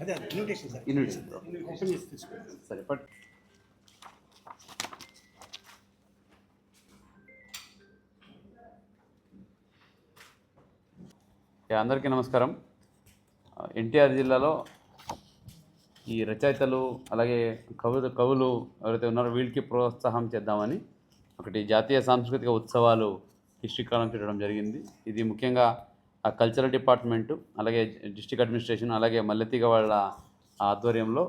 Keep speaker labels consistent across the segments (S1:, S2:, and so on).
S1: అదే invitation sir
S2: invitation సరే yeah, అందరికీ నమస్కారం. ఎన్టీఆర్ జిల్లాలో ఈ రచయితలు అలాగే కవులు కవులు ఎవరైతే ఉన్నారో వీళ్ళకి ప్రోత్సాహం చేద్దామని ఒకటి జాతీయ సాంస్కృతిక ఉత్సవాలు హిస్టరీ కాలం చుట్టడం జరిగింది. ఇది ముఖ్యంగా ఆ కల్చరల్ డిపార్ట్మెంటు అలాగే డిస్టిక్ అడ్మినిస్ట్రేషన్ అలాగే మల్లెతీగ వాళ్ళ ఆధ్వర్యంలో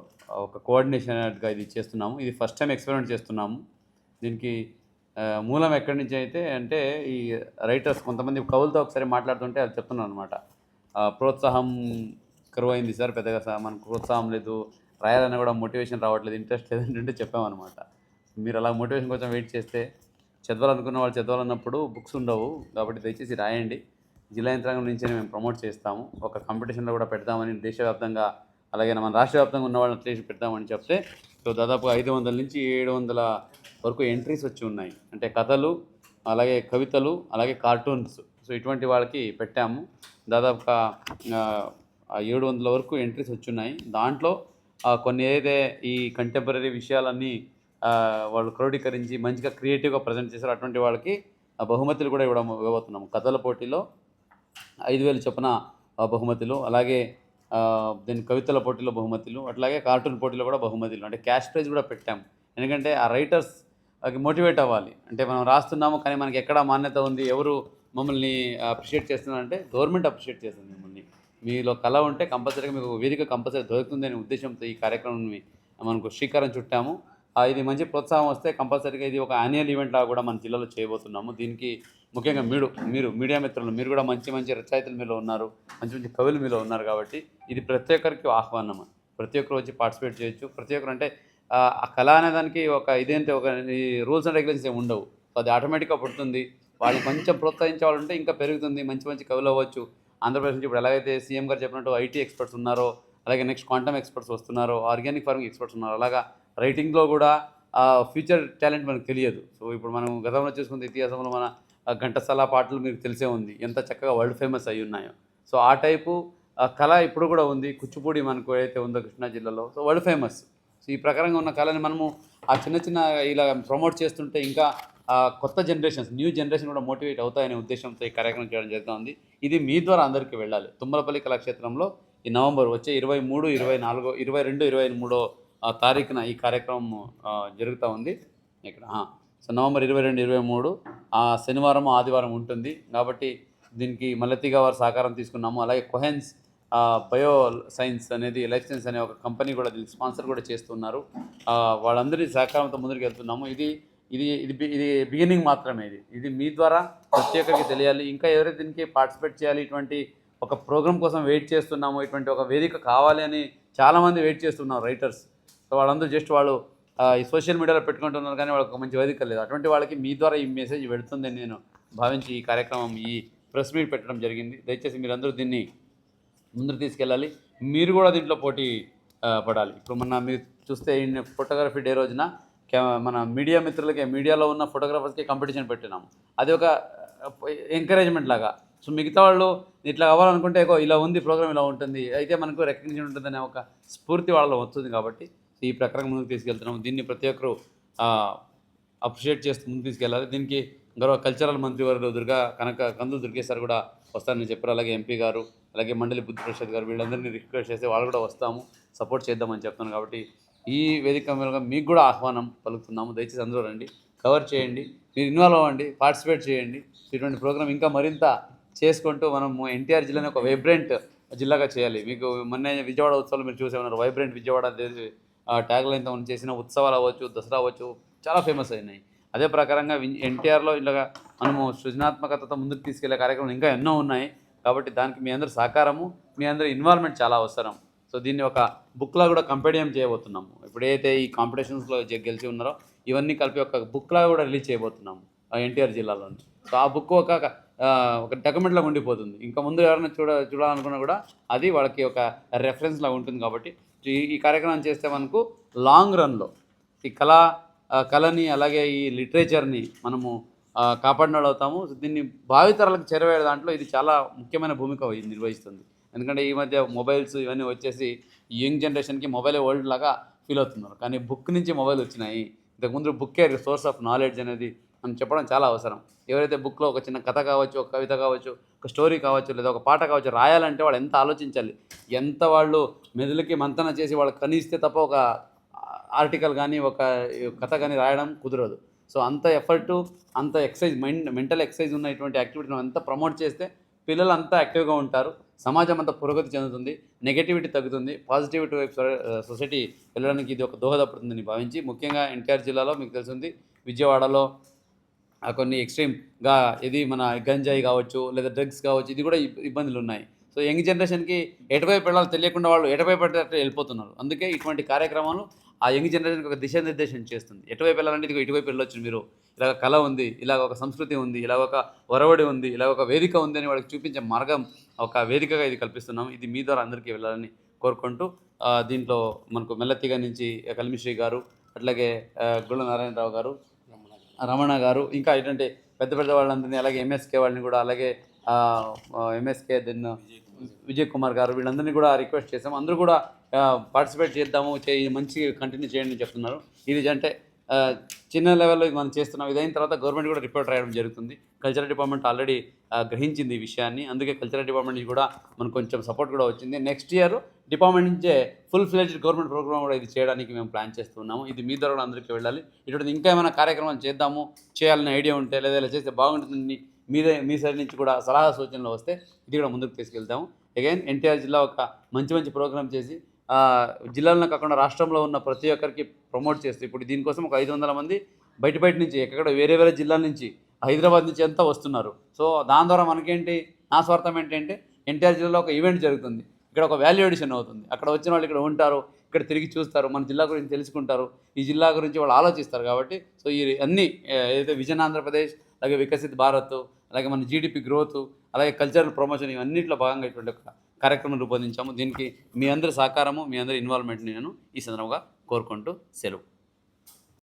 S2: ఒక కోఆర్డినేషన్గా ఇది చేస్తున్నాము. ఇది ఫస్ట్ టైం ఎక్స్పెరిమెంట్ చేస్తున్నాము. దీనికి మూలం ఎక్కడి నుంచి అయితే అంటే ఈ రైటర్స్ కొంతమంది కవులతో ఒకసారి మాట్లాడుతుంటే అది చెప్తున్నాను అనమాట ప్రోత్సాహం కరువు అయింది సార్ పెద్దగా సార్ మనకు ప్రోత్సాహం లేదు. రాయాలన్నా కూడా మోటివేషన్ రావట్లేదు ఇంట్రెస్ట్ లేదంటే చెప్పామన్నమాట. మీరు అలా మోటివేషన్ కోసం వెయిట్ చేస్తే చదవాలనుకున్న వాళ్ళు చదవాలన్నప్పుడు బుక్స్ ఉండవు. కాబట్టి దయచేసి రాయండి. జిల్లా యంత్రాంగం నుంచి మేము ప్రమోట్ చేస్తాము. ఒక కాంపిటీషన్లో కూడా పెడతామని దేశవ్యాప్తంగా అలాగే మన రాష్ట్ర వ్యాప్తంగా ఉన్న వాళ్ళని అట్లీస్ట్ పెడతామని చెప్తే సో దాదాపు ఐదు వందల నుంచి ఏడు వందల వరకు ఎంట్రీస్ వచ్చి ఉన్నాయి. అంటే కథలు అలాగే కవితలు అలాగే కార్టూన్స్ సో ఇటువంటి వాళ్ళకి పెట్టాము. దాదాపుగా ఏడు వందల వరకు ఎంట్రీస్ వచ్చి ఉన్నాయి. దాంట్లో కొన్ని ఏదైతే ఈ కంటెంపరీ విషయాలన్నీ వాళ్ళు క్రోడీకరించి మంచిగా క్రియేటివ్గా ప్రజెంట్ చేశారు అటువంటి వాళ్ళకి బహుమతులు కూడా ఇవ్వడం ఇవ్వబోతున్నాము. కథల పోటీలో ఐదు వేలు చొప్పున బహుమతులు. అలాగే దీని కవితల పోటీలో బహుమతులు. అట్లాగే కార్టూన్ పోటీలో కూడా బహుమతులు. అంటే క్యాష్ ప్రైజ్ కూడా పెట్టాము ఎందుకంటే ఆ రైటర్స్ మోటివేట్ అవ్వాలి. అంటే మనం రాస్తున్నాము కానీ మనకి ఎక్కడ మాన్యత ఉంది. ఎవరు మమ్మల్ని అప్రిషియేట్ చేస్తున్నారంటే గవర్నమెంట్ అప్రిషియేట్ చేస్తుంది మిమ్మల్ని. మీలో కళ ఉంటే కంపల్సరీగా మీకు వేదిక కంపల్సరీ దొరుకుతుంది అనే ఉద్దేశంతో ఈ కార్యక్రమాన్ని మనకు శ్రీకారం చుట్టాము. ఇది మంచి ప్రోత్సాహం వస్తే కంపల్సరీగా ఇది ఒక యాన్యువల్ ఈవెంట్ లాగా కూడా మన జిల్లాలో చేయబోతున్నాము. దీనికి ముఖ్యంగా మీరు మీరు మీడియా మిత్రులు మీరు కూడా మంచి మంచి రచయితలు మీలో ఉన్నారు మంచి మంచి కవులు మీలో ఉన్నారు కాబట్టి ఇది ప్రతి ఒక్కరికి ఆహ్వానం ప్రతి ఒక్కరు వచ్చి పార్టిసిపేట్ చేయొచ్చు. ప్రతి ఒక్కరు అంటే ఆ కళ అనేదానికి ఒక ఇదేంటి ఒక రూల్స్ అండ్ రెగ్యులేషన్స్ ఏమి ఉండవు. సో అది ఆటోమేటిక్గా పుడుతుంది. వాళ్ళకి కొంచెం ప్రోత్సహించే వాళ్ళు ఇంకా పెరుగుతుంది. మంచి మంచి కవులు అవ్వచ్చు. ఆంధ్రప్రదేశ్ నుంచి ఇప్పుడు ఎలాగైతే సీఎం గారు చెప్పినట్టు ఐటీ ఎక్స్పర్ట్స్ ఉన్నారో అలాగే నెక్స్ట్ క్వాంటమ్ ఎక్స్పర్ట్స్ వస్తున్నారో ఆర్గానిక్ ఫార్మింగ్ ఎక్స్పర్ట్స్ ఉన్నారు అలాగా రైటింగ్లో కూడా ఫ్యూచర్ టాలెంట్ మనకు తెలియదు. సో ఇప్పుడు మనం గతంలో చూసుకుంటే ఇతిహాసంలో మన ఘంటసాల పాటలు మీకు తెలిసే ఉంది. ఎంత చక్కగా వరల్డ్ ఫేమస్ అయి ఉన్నాయో. సో ఆ టైపు కళ ఇప్పుడు కూడా ఉంది. కూచిపూడి మనకు ఏదైతే ఉందో కృష్ణా జిల్లాలో. So world famous. సో ఈ ప్రకారంగా ఉన్న కళని మనము ఆ చిన్న చిన్న ఇలా ప్రమోట్ చేస్తుంటే ఇంకా కొత్త జనరేషన్స్ న్యూ జనరేషన్ కూడా మోటివేట్ అవుతాయనే ఉద్దేశంతో ఈ కార్యక్రమం చేయడం జరుగుతుంది. ఇది మీ ద్వారా అందరికీ వెళ్ళాలి. తుమ్మలపల్లి కళాక్షేత్రంలో ఈ నవంబర్ వచ్చే ఇరవై మూడు ఇరవై నాలుగో ఇరవై రెండు ఇరవై మూడో తారీఖున ఈ కార్యక్రమం జరుగుతూ ఉంది. ఇక్కడ సో నవంబర్ ఇరవై రెండు ఇరవై మూడు ఆ శనివారం ఆదివారం ఉంటుంది. కాబట్టి దీనికి మల్లతిగ వారి సహకారం తీసుకున్నాము. అలాగే కొహెన్స్ బయో సైన్స్ అనేది లైఫ్ సైన్స్ అనే ఒక కంపెనీ కూడా దీనికి స్పాన్సర్ కూడా చేస్తున్నారు. వాళ్ళందరి సహకారంతో ముందుకు వెళ్తున్నాము. ఇది ఇది ఇది ఇది బిగినింగ్ మాత్రమే ఇది. ఇది మీ ద్వారా ప్రత్యేకంగా తెలియాలి. ఇంకా ఎవరైతే దీనికి పార్టిసిపేట్ చేయాలి ఇటువంటి ఒక ప్రోగ్రామ్ కోసం వెయిట్ చేస్తున్నాము ఇటువంటి ఒక వేదిక కావాలి అని చాలామంది వెయిట్ చేస్తున్నారు రైటర్స్. సో వాళ్ళందరూ జస్ట్ వాళ్ళు ఈ సోషల్ మీడియాలో పెట్టుకుంటున్నారు కానీ వాళ్ళకి మంచి వేదిక లేదు. అటువంటి వాళ్ళకి మీ ద్వారా ఈ మెసేజ్ పెడుతుందని నేను భావించి ఈ కార్యక్రమం ఈ ప్రెస్ మీట్ పెట్టడం జరిగింది. దయచేసి మీరందరూ దీన్ని ముందుకు తీసుకెళ్ళాలి. మీరు కూడా దీంట్లో పోటీ పడాలి. ఇప్పుడు మొన్న మీరు చూస్తే ఫోటోగ్రఫీ డే రోజున మన మీడియా మిత్రులకి మీడియాలో ఉన్న ఫోటోగ్రాఫర్స్కి కాంపిటీషన్ పెట్టినాము అది ఒక ఎంకరేజ్మెంట్ లాగా. సో మిగతా వాళ్ళు ఇట్లా అవ్వాలనుకుంటే ఇలా ఉంది ప్రోగ్రామ్ ఇలా ఉంటుంది. అయితే మనకు రికగ్నిషన్ ఉంటుందనే ఒక స్ఫూర్తి వాళ్ళలో వస్తుంది కాబట్టి ఈ ప్రకారం ముందుకు తీసుకెళ్తున్నాము. దీన్ని ప్రతి ఒక్కరు అప్రిషియేట్ చేస్తూ ముందుకు తీసుకెళ్ళాలి. దీనికి గౌరవ కల్చరల్ మంత్రి వారు దుర్గా కనక కందులు దుర్గేశ్వర్ కూడా వస్తారని చెప్పారు. అలాగే ఎంపీ గారు అలాగే మండలి బుద్ధి ప్రసాద్ గారు వీళ్ళందరినీ రిక్వెస్ట్ చేస్తే వాళ్ళు కూడా వస్తాము సపోర్ట్ చేద్దామని చెప్తున్నాను కాబట్టి ఈ వేదిక మీద మీకు కూడా ఆహ్వానం పలుకుతున్నాము. దయచేసి అందరూ రండి కవర్ చేయండి మీరు ఇన్వాల్వ్ అవ్వండి పార్టిసిపేట్ చేయండి. ఇటువంటి ప్రోగ్రామ్ ఇంకా మరింత చేసుకుంటూ మనము ఎన్టీఆర్ జిల్లాని ఒక వైబ్రెంట్ జిల్లాగా చేయాలి. మీకు మొన్న విజయవాడ ఉత్సవాలు మీరు చూసే ఉన్నారు. వైబ్రెంట్ విజయవాడ ట్యాగ్ లైన్తో మనం చేసిన ఉత్సవాలు అవ్వచ్చు దసరా అవ్వచ్చు చాలా ఫేమస్ అయినాయి. అదే ప్రకారంగా ఎన్టీఆర్లో ఇలాగా మనము సృజనాత్మకతతో ముందుకు తీసుకెళ్ళే కార్యక్రమాలు ఇంకా ఎన్నో ఉన్నాయి. కాబట్టి దానికి మీ అందరి సహకారము మీ అందరి ఇన్వాల్వ్మెంట్ చాలా అవసరం. సో దీన్ని ఒక బుక్లా కూడా కంపెడియం చేయబోతున్నాము. ఎప్పుడైతే ఈ కాంపిటీషన్స్లో గెలిచి ఉన్నారో ఇవన్నీ కలిపి ఒక బుక్లా కూడా రిలీజ్ చేయబోతున్నాము ఎన్టీఆర్ జిల్లాలోని సో ఆ బుక్ ఒక ఒక document లాగా ఉండిపోతుంది. ఇంకా ముందు ఎవరైనా చూడ చూడాలనుకున్నా కూడా అది వాళ్ళకి ఒక రెఫరెన్స్ లాగా ఉంటుంది కాబట్టి ఈ ఈ కార్యక్రమం చేస్తే మనకు లాంగ్ రన్లో ఈ కళ కళని అలాగే ఈ లిటరేచర్ని మనము ఆ, కాపాడిన అవుతాము దీన్ని భావితరాలకు చేరవేయ దాంట్లో ఇది చాలా ముఖ్యమైన భూమిక నిర్వహిస్తుంది. ఎందుకంటే ఈ మధ్య మొబైల్స్ ఇవన్నీ వచ్చేసి ఈ యంగ్ జనరేషన్కి మొబైల్ వరల్డ్ లాగా ఫీల్ అవుతున్నారు కానీ బుక్ నుంచి మొబైల్ వచ్చినాయి. ఇంతకుముందు బుక్కే సోర్స్ ఆఫ్ నాలెడ్జ్ అనేది మనం చెప్పడం చాలా అవసరం. ఎవరైతే బుక్లో ఒక చిన్న కథ కావచ్చు ఒక కవిత కావచ్చు ఒక స్టోరీ కావచ్చు లేదా ఒక పాట కావచ్చు రాయాలంటే వాళ్ళు ఎంత ఆలోచించాలి? ఎంత వాళ్ళు మెదడుకి మంతన చేసి వాళ్ళు కనిస్తే తప్ప ఒక ఆర్టికల్ కానీ ఒక కథ కానీ రాయడం కుదరదు. సో అంత ఎఫర్టు అంత ఎక్సైజ్ మైండ్ మెంటల్ ఎక్సైజ్ ఉన్నటువంటి యాక్టివిటీని అంతా ప్రమోట్ చేస్తే పిల్లలు అంతా యాక్టివ్గా ఉంటారు. సమాజం అంతా పురోగతి చెందుతుంది. నెగటివిటీ తగ్గుతుంది. పాజిటివిటీ వైపు సొసైటీ వెళ్ళడానికి ఇది ఒక దోహదపడుతుందని భావించి ముఖ్యంగా ఎన్టీఆర్ జిల్లాలో మీకు తెలిసింది విజయవాడలో కొన్ని ఎక్స్ట్రీమ్గా ఇది మన గంజాయి కావచ్చు లేదా డ్రగ్స్ కావచ్చు ఇది కూడా ఇబ్బందులు ఉన్నాయి. సో యంగ్ జనరేషన్కి ఎటువైపు వెళ్ళాలో తెలియకుండా వాళ్ళు ఎటువైపు పడితే వెళ్ళిపోతున్నారు. అందుకే ఇటువంటి కార్యక్రమాలు ఆ యంగ్ జనరేషన్కి ఒక దిశానిర్దేశం చేస్తుంది. ఎటువైపు వెళ్ళాలంటే ఇదిగో ఇటువైపు వెళ్ళొచ్చు మీరు. ఇలా కళ ఉంది ఇలా ఒక సంస్కృతి ఉంది ఇలా ఒక ఒరవడి ఉంది ఇలా ఒక వేదిక ఉంది అని వాళ్ళకి చూపించే మార్గం ఒక వేదికగా ఇది కల్పిస్తున్నాం. ఇది మీ ద్వారా అందరికీ వెళ్ళాలని కోరుకుంటూ దీంట్లో మనకు మెల్లతిగా నుంచి కలిమిశ్రీ గారు అట్లాగే గుళ్ళ నారాయణరావు గారు రమణ గారు ఇంకా ఇటువంటి పెద్ద పెద్ద వాళ్ళందరినీ అలాగే ఎంఎస్కే వాళ్ళని కూడా అలాగే ఎంఎస్కే దెన్ విజయ్ కుమార్ గారు వీళ్ళందరినీ కూడా రిక్వెస్ట్ చేసాం అందరూ కూడా పార్టిసిపేట్ చేద్దాము చే మంచి కంటిన్యూ చేయండి అని చెప్తున్నారు. ఇది అంటే చిన్న లెవెల్లో ఇది మనం చేస్తున్నాం. ఇదైన తర్వాత గవర్నమెంట్ కూడా రిపోర్ట్ రాయడం జరుగుతుంది. కల్చరల్ డిపార్ట్మెంట్ ఆల్రెడీ గ్రహించింది ఈ విషయాన్ని. అందుకే కల్చరల్ డిపార్ట్మెంట్ నుంచి కూడా మనకు కొంచెం సపోర్ట్ కూడా వచ్చింది. నెక్స్ట్ ఇయర్ డిపార్ట్మెంట్ నుంచే ఫుల్ ఫ్లెజ్డ్ గవర్నమెంట్ ప్రోగ్రామ్ కూడా ఇది చేయడానికి మేము ప్లాన్ చేస్తున్నాము ఇది మీ ద్వారా అందరికీ వెళ్ళాలి. ఇటువంటి ఇంకా ఏమైనా కార్యక్రమాలు చేద్దాము చేయాలనే ఐడియా ఉంటే లేదా ఇలా చేస్తే బాగుంటుందని మీదే మీ సైడ్ నుంచి కూడా సలహా సూచనలు వస్తే ఇది కూడా ముందుకు తీసుకెళ్తాము. అగైన్ ఎన్టీఆర్ జిల్లా ఒక మంచి మంచి ప్రోగ్రామ్ చేసి ఆ, జిల్లాలో కాకుండా రాష్ట్రంలో ఉన్న ప్రతి ఒక్కరికి ప్రమోట్ చేస్తే ఇప్పుడు దీనికోసం ఒక ఐదు వందల మంది బయట బయట నుంచి ఎక్కడ వేరే వేరే జిల్లాల నుంచి హైదరాబాద్ నుంచి అంతా వస్తున్నారు. సో దాని ద్వారా మనకేంటి నా స్వార్థం ఏంటంటే ఎన్టీఆర్ జిల్లాలో ఒక ఈవెంట్ జరుగుతుంది. ఇక్కడ ఒక వాల్యూ ఎడిషన్ అవుతుంది. అక్కడ వచ్చిన వాళ్ళు ఇక్కడ ఉంటారు ఇక్కడ తిరిగి చూస్తారు మన జిల్లా గురించి తెలుసుకుంటారు. ఈ జిల్లా గురించి వాళ్ళు ఆలోచిస్తారు కాబట్టి సో ఈ అన్ని ఏదైతే విజన్ ఆంధ్రప్రదేశ్ అలాగే వికసిత్ భారత్ అలాగే మన జీడిపి గ్రోత్ అలాగే కల్చరల్ ప్రమోషన్ ఇవన్నింటిలో భాగంగా ఇటువంటి ఒక కార్యక్రమం రూపొందించాము. దీనికి మీ అందరి సహకారము మీ అందరి ఇన్వాల్వ్మెంట్ నేను ఈ సందర్భంగా కోరుకుంటూ సెలవు.